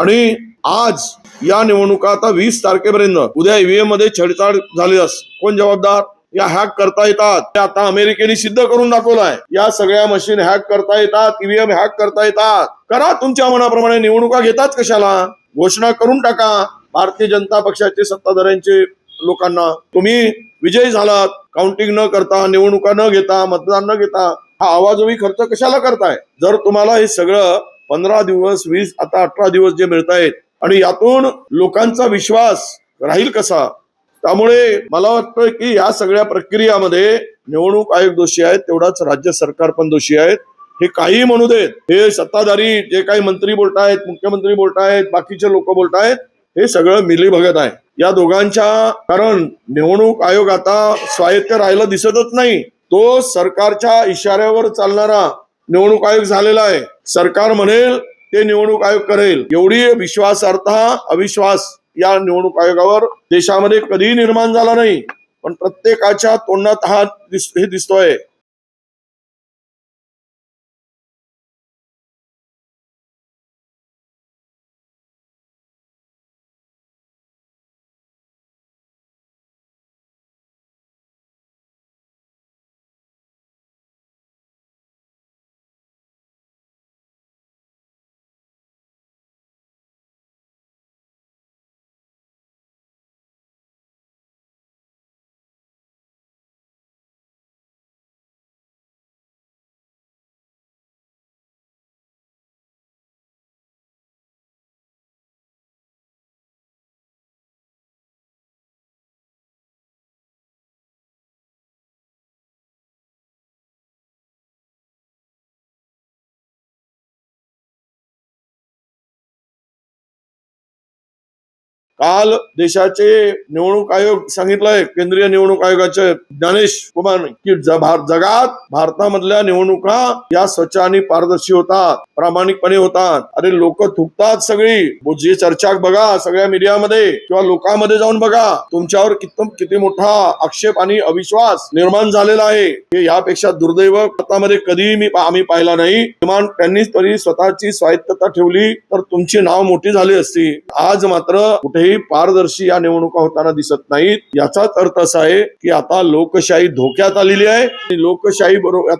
आणि आज या निवडणुका आता वीस तारखेपर्यंत उद्या ईव्हीएममध्ये छेडछाड झाली अस कोण जबाबदार? या हॅक करता येतात. ते आता अमेरिकेने सिद्ध करून दाखवलाय. या सगळ्या मशीन हॅक करता येतात ईव्हीएम हॅक करता येतात. करा तुमच्या मनाप्रमाणे निवडणुका घेतात कशाला? घोषणा करून टाका. भारतीय जनता पक्षाचे सत्ताधाऱ्यांचे लोकांना. तुम्ही विजयी झालात. काउंटिंग न करता निवडणुका न घेता मतदान न घेता हा आवाजोवी खर्च कशाला करताय? जर तुम्हाला हे सगळं पंधरा दिवस वीस आता अठरा दिवस जे मिळत आहेत आणि यातून लोकांचा विश्वास राहील कसा? त्यामुळे मला वाटतं की या सगळ्या प्रक्रियामध्ये निवडणूक आयोग दोषी आहेत तेवढाच राज्य सरकार पण दोषी आहेत. हे काही म्हणू देत हे सत्ताधारी जे काही मंत्री बोलतायत मुख्यमंत्री बोलतायत बाकीचे लोक बोलतायत हे सगळं मिलीभगत आहे. या दोघांच्या कारण निवडणूक आयोग आता स्वायत्त राहिलं दिसतच नाही. तो सरकारच्या इशाऱ्यावर चालणारा निवडणूक आयोग झालेला आहे. सरकार म्हणेल ते निवडणूक आयोग करेल. एवढी विश्वासार्हता अविश्वास या निवडणूक आयोगावर देशामध्ये कधीही निर्माण झाला नाही. पण प्रत्येकाच्या तोंडात हा दिस- हे दिसतोय. काल देशाचे निवडणूक आयोग सांगितलंय केंद्रीय निवडणूक आयोगाचे ज्ञानेश कुमार की जगात भारतामधल्या निवडणुका या स्वच्छ आणि पारदर्शी होतात प्रामाणिकपणे होतात. अरे लोक थुकतात सगळी. जी चर्चा बघा सगळ्या मीडियामध्ये किंवा लोकांमध्ये जाऊन बघा. तुमच्यावर किती किती मोठा आक्षेप आणि अविश्वास निर्माण झालेला आहे. हे यापेक्षा दुर्दैव भारतामध्ये कधीही मी आम्ही पाहिला नाही. किमान त्यांनी तरी स्वतःची स्वायत्तता ठेवली तर तुमची नाव मोठी झाली असती. आज मात्र कुठेही कुठेही पारदर्शी या निवडणुका होताना दिसत नाहीत. याचाच अर्थ असा आहे की आता लोकशाही धोक्यात आलेली आहे. आणि लोकशाही बरोबर